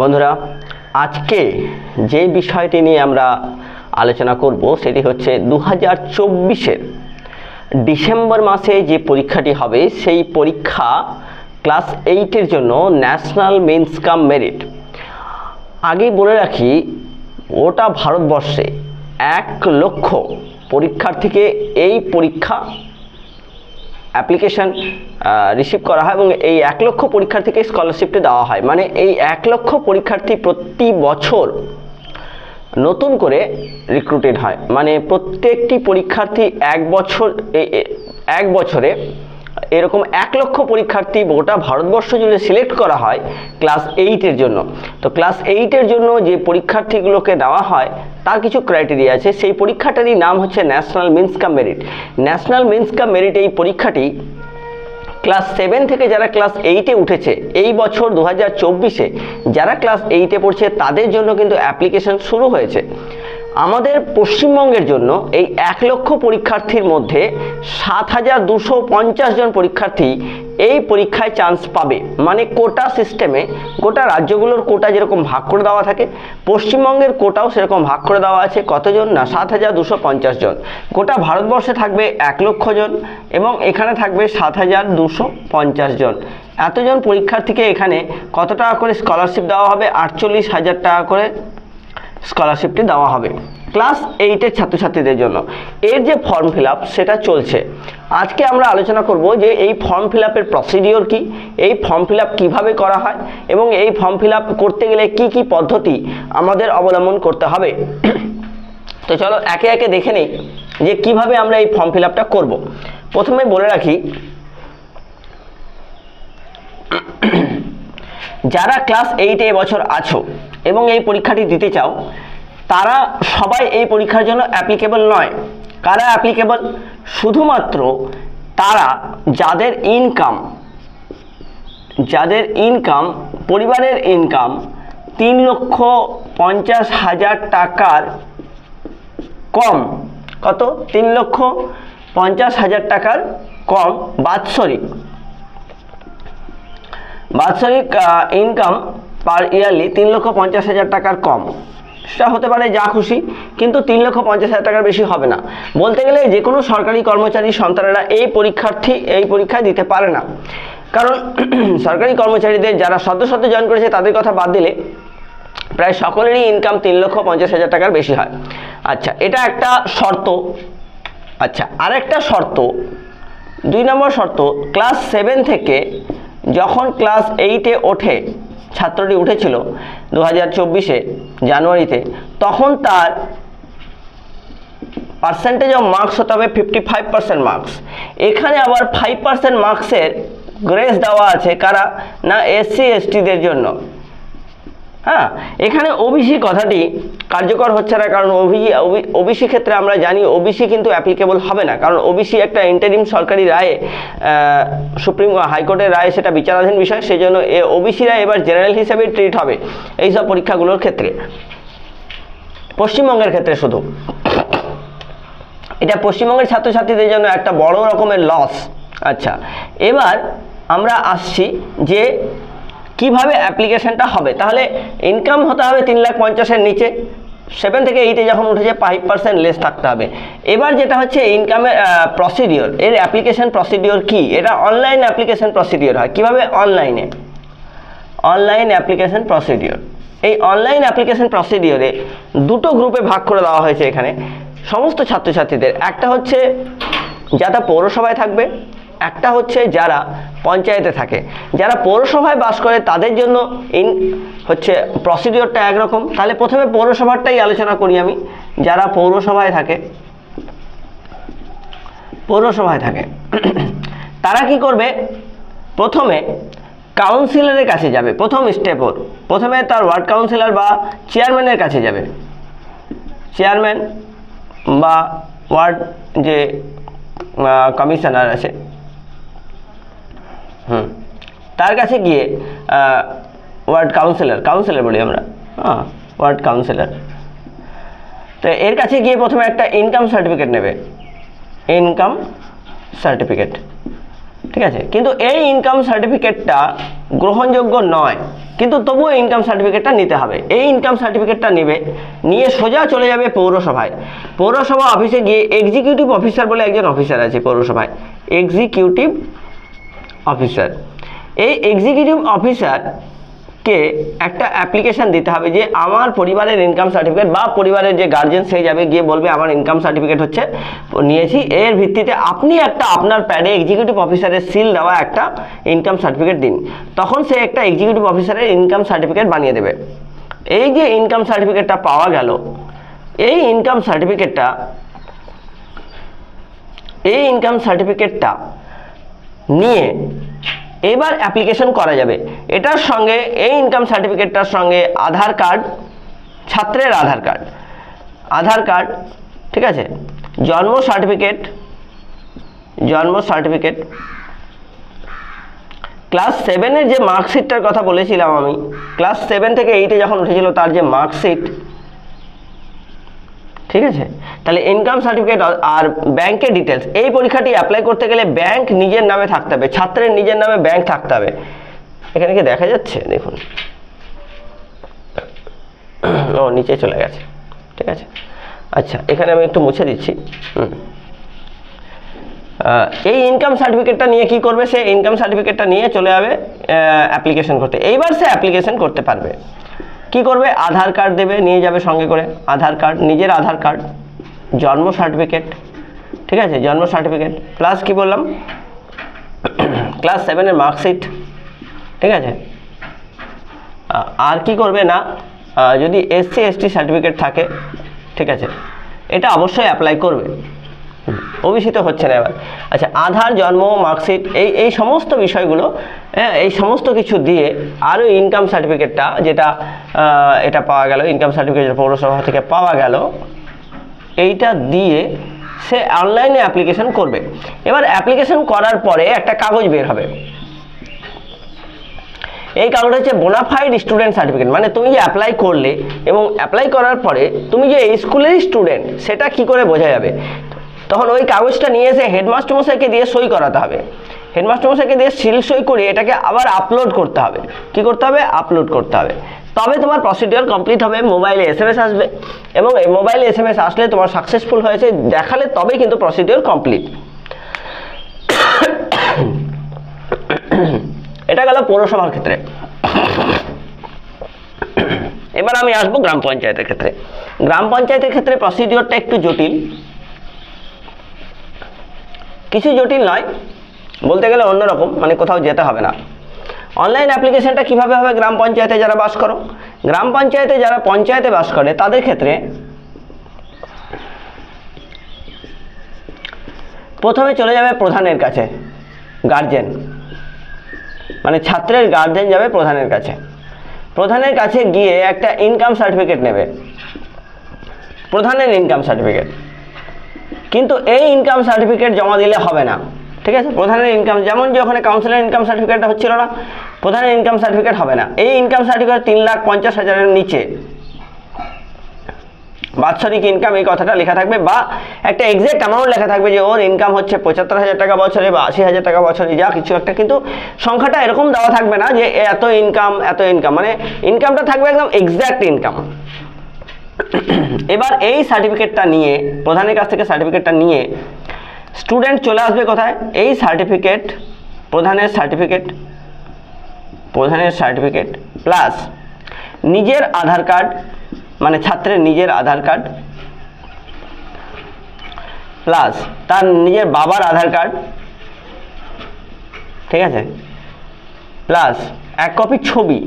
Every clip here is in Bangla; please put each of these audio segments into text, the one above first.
বন্ধুরা, আজকে যে বিষয়টি নিয়ে আমরা আলোচনা করব সেটি হচ্ছে দু হাজার চব্বিশের ডিসেম্বর মাসে যে পরীক্ষাটি হবে, সেই পরীক্ষা ক্লাস এইটের জন্য ন্যাশনাল মেন্স কাম মেরিট। আগে বলে রাখি ওটা ভারতবর্ষে এক লক্ষ পরীক্ষার্থীকে এই পরীক্ষা অ্যাপ্লিকেশান রিসিভ করা হয় এবং এই এক লক্ষ পরীক্ষার্থীকে স্কলারশিপটি দেওয়া হয়। মানে এই এক লক্ষ পরীক্ষার্থী প্রতি বছর নতুন করে রিক্রুটেড হয়। মানে প্রত্যেকটি পরীক্ষার্থী এক বছর এক বছরে এরকম এক লক্ষ পরীক্ষার্থী গোটা ভারতবর্ষ জুড়ে সিলেক্ট করা হয় ক্লাস এইটের জন্য। তো ক্লাস এইটের জন্য যে পরীক্ষার্থীগুলোকে দেওয়া হয়, তার কিছু ক্রাইটেরিয়া আছে। সেই পরীক্ষাটারই নাম হচ্ছে national means cum merit national means cum merit এই পরীক্ষাটি ক্লাস সেভেন থেকে যারা ক্লাস এইটে উঠেছে, এই বছর দু হাজার যারা ক্লাস এইটে পড়ছে, তাদের জন্য কিন্তু অ্যাপ্লিকেশন শুরু হয়েছে। আমাদের পশ্চিমবঙ্গের জন্য এই এক লক্ষ পরীক্ষার্থীর মধ্যে সাত হাজার দুশো পঞ্চাশ জন পরীক্ষার্থী এই পরীক্ষায় চান্স পাবে। মানে কোটা সিস্টেমে গোটা রাজ্যগুলোর কোটা যেরকম ভাগ করে দেওয়া থাকে, পশ্চিমবঙ্গের কোটাও সেরকম ভাগ করে দেওয়া আছে। কতজন? না, সাত হাজার দুশো পঞ্চাশ জন। গোটা ভারতবর্ষে থাকবে এক লক্ষ জন এবং এখানে থাকবে সাত হাজার দুশো পঞ্চাশ জন। এতজন পরীক্ষার্থীকে এখানে কত টাকা করে স্কলারশিপ দেওয়া হবে? আটচল্লিশ হাজার টাকা করে স্কলারশিপটি দেওয়া হবে। ক্লাস এইটের ছাত্রছাত্রীদের জন্য। এর যে ফর্ম ফিল সেটা চলছে। আজকে আমরা আলোচনা করব যে এই ফর্ম ফিল আপের প্রসিডিওর কী, এই ফর্ম ফিল আপ কীভাবে করা হয়, এবং এই ফর্ম ফিল আপ করতে গেলে কি কি পদ্ধতি আমাদের অবলম্বন করতে হবে। তো চলো, একে একে দেখে নিই যে কীভাবে আমরা এই ফর্ম ফিল আপটা করব। প্রথমে বলে রাখি, যারা ক্লাস এইটে এবছর আছো এবং এই পরীক্ষাটি দিতে চাও, তারা সবাই এই পরীক্ষার জন্য অ্যাপ্লিকেবল নয়। কারা অ্যাপ্লিকেবল শুধুমাত্র তারা যাদের ইনকাম যাদের ইনকাম পরিবারের ইনকাম তিন লক্ষ পঞ্চাশ হাজার টাকার কম। কত? তিন লক্ষ পঞ্চাশ হাজার টাকার কম। বাৎসরিক। বাৎসরিক ইনকাম পার ইয়ারলি তিন লক্ষ পঞ্চাশ হাজার টাকার কম। সেটা হতে পারে যা খুশি, কিন্তু তিন লক্ষ পঞ্চাশ হাজার টাকার বেশি হবে না। বলতে গেলে যে কোনো সরকারি কর্মচারী সন্তানেরা এই পরীক্ষার্থী এই পরীক্ষায় দিতে পারে না। কারণ সরকারি কর্মচারীদের যারা সদ্য সদ্য জয়েন করেছে তাদের কথা বাদ দিলে প্রায় সকলেরই ইনকাম তিন লক্ষ পঞ্চাশ হাজার টাকার বেশি হয়। আচ্ছা এটা একটা শর্ত। আচ্ছা আরেকটা শর্ত। দুই নম্বর শর্ত ক্লাস সেভেন থেকে যখন ক্লাস এইটে ওঠে ছাত্রটি উঠেছিল দু হাজার চব্বিশে জানুয়ারিতে, তখন তার পার্সেন্টেজ অফ মার্কস হতে হবে ফিফটি ফাইভ পার্সেন্ট মার্কস এখানে আবার ফাইভ পার্সেন্ট মার্কসের গ্রেস দেওয়া আছে কারা? না এসসি এসটিদের জন্য। হ্যাঁ এখানে ওবিসি কথাটি কার্যকর হচ্ছে না, কারণ ওবিসি ওবিসি ক্ষেত্রে আমরা জানি ওবিসি কিন্তু অ্যাপ্লিকেবল হবে না, কারণ ওবিসি একটা ইন্টারিম সরকারি রায়ে সুপ্রিম হাইকোর্টের রায়ে সেটা বিচারাধীন বিষয় সেই জন্য এ ওবিসিরা এবার জেনারেল হিসেবে ট্রিট হবে এইসব পরীক্ষাগুলোর ক্ষেত্রে। পশ্চিমবঙ্গের ক্ষেত্রে শুধু। এটা পশ্চিমবঙ্গের ছাত্রছাত্রীদের জন্য একটা বড় রকমের লস আচ্ছা এবার আমরা আসছি যে কীভাবে অ্যাপ্লিকেশনটা হবে? তাহলে ইনকাম হতে হবে তিন লাখ পঞ্চাশের নিচে। সেভেন থেকে এইটে যখন উঠেছে ফাইভ পার্সেন্ট লেস থাকতে হবে। এবার যেটা হচ্ছে ইনকামের প্রসিডিওর এর অ্যাপ্লিকেশন প্রসিডিওর কি? এটা অনলাইন অ্যাপ্লিকেশন প্রসিডিওর হয়। কীভাবে? অনলাইনে অনলাইন অ্যাপ্লিকেশন প্রসিডিওর এই অনলাইন অ্যাপ্লিকেশন প্রসিডিওরে দুটো গ্রুপে ভাগ করে দেওয়া হয়েছে এখানে। সমস্ত ছাত্রছাত্রীদের। একটা হচ্ছে, যারা পৌরসভায় থাকবে একটা হচ্ছে যারা পঞ্চায়েতে থাকে। যারা পৌরসভায় বাস করে, তাদের জন্য ইন হচ্ছে প্রসিডিওরটা একরকম। তাহলে প্রথমে পৌরসভারটাই আলোচনা করি আমি। যারা পৌরসভায় থাকে পৌরসভায় থাকে, তারা কি করবে? প্রথমে কাউন্সিলরের কাছে যাবে, প্রথম স্টেপ ওর। প্রথমে তার ওয়ার্ড কাউন্সিলর বা চেয়ারম্যানের কাছে যাবে। চেয়ারম্যান বা ওয়ার্ড যে কমিশনার আছে হুম। তার কাছে গিয়ে ওয়ার্ড কাউন্সিলর কাউন্সিলর বলি আমরা। হ্যাঁ ওয়ার্ড কাউন্সিলর। তো এর কাছে গিয়ে প্রথমে একটা ইনকাম সার্টিফিকেট নেবে। ইনকাম সার্টিফিকেট ঠিক আছে? কিন্তু এই ইনকাম সার্টিফিকেটটা গ্রহণযোগ্য নয়। কিন্তু তবুও ইনকাম সার্টিফিকেটটা নিতে হবে। এই ইনকাম সার্টিফিকেটটা নেবে, নিয়ে সোজা চলে যাবে পৌরসভায়। পৌরসভা অফিসে গিয়ে এক্সিকিউটিভ অফিসার বলে একজন অফিসার আছে পৌরসভায়। Executive officer. এই এক্সিকিউটিভ অফিসারকে একটা অ্যাপ্লিকেশন দিতে হবে যে আমার পরিবারের ইনকাম সার্টিফিকেট বা পরিবারের যে গার্জেন সে যাবে গিয়ে বলবে, আমার ইনকাম সার্টিফিকেট হচ্ছে, নিয়েছি। এর ভিত্তিতে আপনি একটা আপনার প্যাডে এক্সিকিউটিভ অফিসারের সিল দেওয়া একটা ইনকাম সার্টিফিকেট দিন। তখন সে একটা এক্সিকিউটিভ অফিসারের ইনকাম সার্টিফিকেট বানিয়ে দেবে। এই যে ইনকাম সার্টিফিকেটটা পাওয়া গেল, এই ইনকাম সার্টিফিকেটটা এই ইনকাম সার্টিফিকেটটা নিয়ে এবার অ্যাপ্লিকেশন করা যাবে। এটার সঙ্গে, এই ইনকাম সার্টিফিকেটটার সঙ্গে আধার কার্ড ছাত্রের আধার কার্ড আধার কার্ড ঠিক আছে? জন্ম সার্টিফিকেট জন্ম সার্টিফিকেট ক্লাস সেভেনের যে মার্কশিটটার কথা বলেছিলাম আমি ক্লাস সেভেন থেকে এইটে যখন উঠেছিল, তার যে মার্কশিট ঠিক আছে? তাহলে ইনকাম সার্টিফিকেট আর ব্যাংকের ডিটেলস এই পরীক্ষাটি অ্যাপ্লাই করতে গেলে ব্যাংক নিজের নামে থাকতে হবে, ছাত্রের নিজের নামে ব্যাংক থাকতে হবে। এখানে কি দেখা যাচ্ছে? দেখুন। ও, নিচে চলে গেছে। ঠিক আছে? আচ্ছা এখানে আমি একটু মুছে দিচ্ছি। এই ইনকাম সার্টিফিকেটটা নিয়ে কি করবে সে? ইনকাম সার্টিফিকেটটা নিয়ে চলে যাবে অ্যাপ্লিকেশন করতে। এইবার সে অ্যাপ্লিকেশন করতে পারবে। কি করবে? আধার কার্ড দেবে, নিয়ে যাবে সঙ্গে করে। আধার কার্ড, নিজের আধার কার্ড, জন্ম সার্টিফিকেট, ঠিক আছে? জন্ম সার্টিফিকেট প্লাস কি বললাম? ক্লাস সেভেনের মার্কশিট ঠিক আছে? আর কি করবে না? যদি এসসি এসটি সার্টিফিকেট থাকে, ঠিক আছে? এটা অবশ্যই অ্যাপ্লাই করবে। অভিষিত হচ্ছে না এবার। আচ্ছা আধার, জন্ম, মার্কশিট, এই এই সমস্ত বিষয়গুলো হ্যাঁ এই সমস্ত কিছু দিয়ে আরও ইনকাম সার্টিফিকেটটা যেটা এটা পাওয়া গেল ইনকাম সার্টিফিকেট পৌরসভা থেকে পাওয়া গেল, এইটা দিয়ে সে অনলাইনে অ্যাপ্লিকেশন করবে। এবার অ্যাপ্লিকেশন করার পরে একটা কাগজ বের হবে। এই কাগজটা হচ্ছে বোনাফাইড স্টুডেন্ট সার্টিফিকেট মানে তুমি যে অ্যাপ্লাই করলে এবং অ্যাপ্লাই করার পরে তুমি যে এই স্কুলেরই স্টুডেন্ট সেটা কি করে বোঝা যাবে? তখন ওই কাগজটা নিয়ে এসে হেডমাস্টার মশাইকে দিয়ে সই করাতে হবে। হেডমাস্টার মশাইকে দিয়ে সিল সই করে এটাকে আবার আপলোড করতে হবে। কি করতে হবে? আপলোড করতে হবে। তবে তোমার প্রসিডিওর কমপ্লিট হবে মোবাইলে এস এম এস আসবে এবং এই মোবাইলে এস এম এস আসলে তোমার সাকসেসফুল হয়েছে, দেখালে তবেই কিন্তু প্রসিডিওর কমপ্লিট এটা গেল পৌরসভার ক্ষেত্রে। এবার আমি আসব গ্রাম পঞ্চায়েতের ক্ষেত্রে। গ্রাম পঞ্চায়েতের ক্ষেত্রে প্রসিডিওরটা একটু জটিল। কিছু জটিল নয়। বলতে গেলে অন্যরকম মানে কোথাও যেতে হবে না। অনলাইন অ্যাপ্লিকেশনটা কীভাবে হবে গ্রাম পঞ্চায়েতে যারা বাস করো? গ্রাম পঞ্চায়েতে যারা পঞ্চায়েতে বাস করে, তাদের ক্ষেত্রে প্রথমে চলে যাবে প্রধানের কাছে গার্জেন মানে ছাত্রের গার্জেন যাবে প্রধানের কাছে। প্রধানের কাছে গিয়ে একটা ইনকাম সার্টিফিকেট নেবে। প্রধানের ইনকাম সার্টিফিকেট কিন্তু এই ইনকাম সার্টিফিকেট জমা দিলে হবে না। ঠিক আছে? প্রধানের ইনকাম যেমন যে ওখানে কাউন্সিলের ইনকাম সার্টিফিকেটটা হচ্ছিল না, প্রধানের ইনকাম সার্টিফিকেট হবে না। এই ইনকাম সার্টিফিকেট তিন লাখ পঞ্চাশ হাজারের নিচে। বাৎসরিক ইনকাম এই কথাটা লেখা থাকবে বা একটা এক্সাক্ট অ্যামাউন্ট লেখা থাকবে যে ওর ইনকাম হচ্ছে পঁচাত্তর হাজার টাকা বছরে বা আশি হাজার টাকা বছরে, যা কিছু একটা। কিন্তু সংখ্যাটা এরকম দেওয়া থাকবে না যে এত ইনকাম এত ইনকাম মানে ইনকামটা থাকবে একদম এক্সাক্ট ইনকাম এবার এই সার্টিফিকেটটা নিয়ে, প্রধানের কাছ থেকে সার্টিফিকেটটা নিয়ে স্টুডেন্ট চলে আসবে কোথায়? এই সার্টিফিকেট প্রধানের সার্টিফিকেট প্রধানের সার্টিফিকেট প্লাস নিজের আধার কার্ড মানে ছাত্রের নিজের আধার কার্ড প্লাস তার নিজের বাবার আধার কার্ড ঠিক আছে? প্লাস এক কপি ছবি,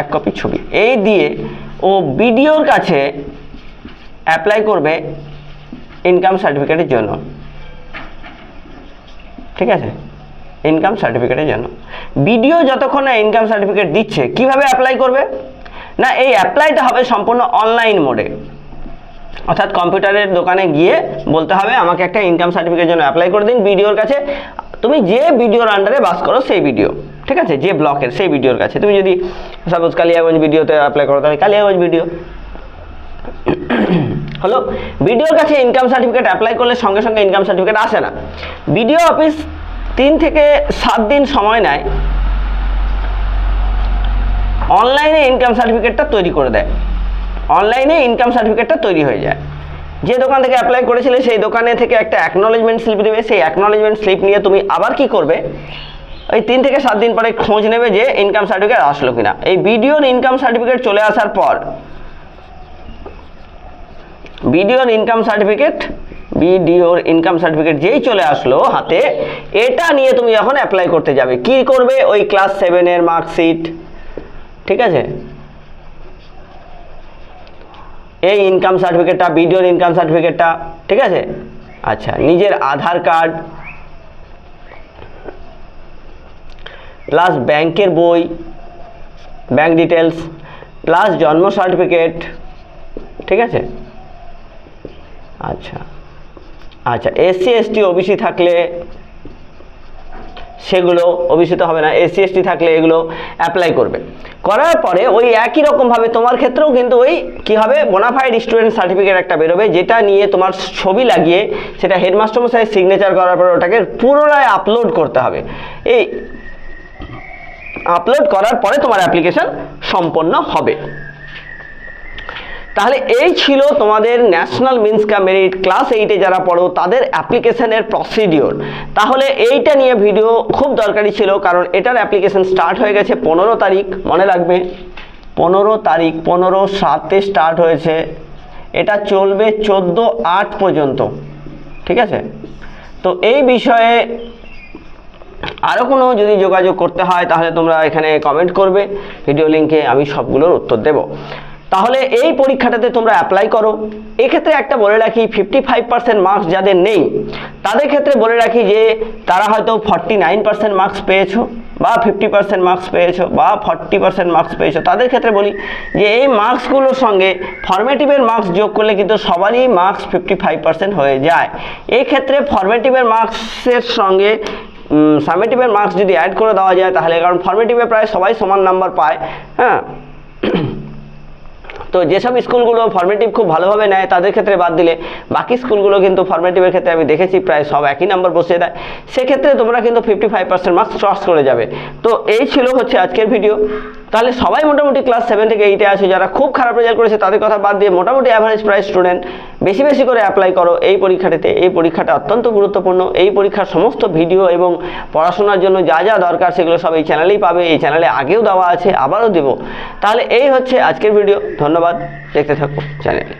এক কপি ছবি। এই দিয়ে ও বিডিওর কাছে অ্যাপ্লাই করবে ইনকাম সার্টিফিকেটের জন্য। ঠিক আছে? ইনকাম সার্টিফিকেটের জন্য। বিডিও যতক্ষণ না ইনকাম সার্টিফিকেট দিচ্ছে, কীভাবে অ্যাপ্লাই করবে? না, এই অ্যাপ্লাইটা হবে সম্পূর্ণ অনলাইন মোডে অর্থাৎ কম্পিউটারের দোকানে গিয়ে বলতে হবে, আমাকে একটা ইনকাম সার্টিফিকেটের জন্য অ্যাপ্লাই করে দিন বিডিওর কাছে। তুমি যে বিডিওর আন্ডারে বাস করো, সেই ভিডিও ঠিক আছে? যে ব্লকের সেই ভিডিওর কাছে। তুমি যদি সাপোজ কালিয়াগঞ্জ ভিডিওতে অ্যাপ্লাই করো, তাহলে কালিয়াগঞ্জ ভিডিও হলো বিডিওর কাছে ইনকাম সার্টিফিকেট অ্যাপ্লাই করলে সঙ্গে সঙ্গে ইনকাম সার্টিফিকেট আসে না। বিডিও অফিস তিন থেকে সাত দিন সময় নেয়। অনলাইনে ইনকাম সার্টিফিকেটটা তৈরি করে দেয়। অনলাইনে ইনকাম সার্টিফিকেটটা তৈরি হয়ে যায়। যে দোকান থেকে অ্যাপ্লাই করেছিলে, সেই দোকানে থেকে একটা অ্যাকনোলেজমেন্ট স্লিপ দেবে। সেই অ্যাকনোলেজমেন্ট স্লিপ নিয়ে তুমি আবার কি করবে? ওই তিন থেকে সাত দিন পরে খোঁজ নেবে যে ইনকাম সার্টিফিকেট আসলো কিনা। এই বিডিওর ইনকাম সার্টিফিকেট চলে আসার পর বিডিওর ইনকাম সার্টিফিকেট বিডিওর ইনকাম সার্টিফিকেট যেই চলে আসলো হাতে, এটা নিয়ে তুমি যখন অ্যাপ্লাই করতে যাবে। কি করবে? ওই ক্লাস সেভেনের মার্কশিট ঠিক আছে? এই ইনকাম সার্টিফিকেটটা বিডিওর ইনকাম সার্টিফিকেটটা ঠিক আছে? আচ্ছা নিজের আধার কার্ড প্লাস ব্যাংকের বই ব্যাংক ডিটেলস প্লাস জন্ম সার্টিফিকেট ঠিক আছে? আচ্ছা আচ্ছা এসসি এসটি ওবিসি থাকলে সেগুলো ওবিসি তো হবে না এসসি এসটি থাকলে এগুলো অ্যাপ্লাই করবে। করার পরে ওই একই রকমভাবে তোমার ক্ষেত্রেও কিন্তু ওই কী হবে বোনাফাইড স্টুডেন্ট সার্টিফিকেট একটা বেরোবে, যেটা নিয়ে তোমার ছবি লাগিয়ে সেটা হেডমাস্টার মশাই সিগনেচার করার পরে ওটাকে পুনরায় আপলোড করতে হবে। এই আপলোড করার পরে তোমার অ্যাপ্লিকেশন সম্পন্ন হবে। তাহলে এই ছিল তোমাদের ন্যাশনাল মিন্স মেরিট ক্লাস এইটে যারা পড়ো, তাদের অ্যাপ্লিকেশনের প্রসিডিওর তাহলে এইটা নিয়ে ভিডিও খুব দরকারি ছিল, কারণ এটার অ্যাপ্লিকেশন স্টার্ট হয়ে গেছে পনেরো তারিখ, মনে রাখবে? পনেরো তারিখ, পনেরো সাতে স্টার্ট হয়েছে। এটা চলবে চোদ্দ আট পর্যন্ত। ঠিক আছে? তো এই বিষয়ে আরও কোনো যদি যোগাযোগ করতে হয়, তাহলে তোমরা এখানে কমেন্ট করবে। ভিডিও লিঙ্কে আমি সবগুলোর উত্তর দেব। তাহলে এই পরীক্ষাটাতে তোমরা অ্যাপ্লাই করো। এক্ষেত্রে একটা বলে রাখি ফিফটি ফাইভ পার্সেন্ট মার্কস যাদের নেই, তাদের ক্ষেত্রে বলে রাখি যে, তারা হয়তো ফর্টি নাইন পার্সেন্ট মার্কস পেয়েছ বা ফিফটি পার্সেন্ট মার্কস পেয়েছ বা ফর্টি পার্সেন্ট মার্কস পেয়েছ। তাদের ক্ষেত্রে বলি যে, এই মার্কসগুলোর সঙ্গে ফর্মেটিভের মার্কস যোগ করলে কিন্তু সবারই মার্কস ফিফটি ফাইভ পার্সেন্ট হয়ে যায়। এই ক্ষেত্রে ফর্মেটিভের মার্কসের সঙ্গে সামেটিভের মার্কস যদি অ্যাড করে দেওয়া যায় তাহলে, কারণ ফর্মেটিভে প্রায় সবাই সমান নাম্বার পায় হ্যাঁ? তো যেসব স্কুলগুলো ফর্মেটিভ খুব ভালোভাবে নেয়, তাদের ক্ষেত্রে বাদ দিলে বাকি স্কুলগুলো কিন্তু ফর্মেটিভের ক্ষেত্রে আমি দেখেছি প্রায় সব একই নাম্বার বসিয়ে দেয়। সেক্ষেত্রে তোমরা কিন্তু fifty five percent marks cross করে যাবে। তো এই ছিল হচ্ছে আজকের ভিডিও তাহলে সবাই মোটামুটি ক্লাস সেভেন থেকে এইটে আছে, যারা খুব খারাপ রেজাল্ট করেছে তাদের কথা বাদ দিয়ে মোটামুটি অ্যাভারেজ প্রায় স্টুডেন্ট বেশি বেশি করে অ্যাপ্লাই করো এই পরীক্ষাটিতে। এই পরীক্ষাটা অত্যন্ত গুরুত্বপূর্ণ। এই পরীক্ষার সমস্ত ভিডিও এবং পড়াশোনার জন্য যা যা দরকার সেগুলো সব এই চ্যানেলেই পাবে, এই চ্যানেলে আগেও দেওয়া আছে, আবারও দেবো। তাহলে এই হচ্ছে আজকের ভিডিও ধন্যবাদ। দেখতে থাকো চ্যানেলে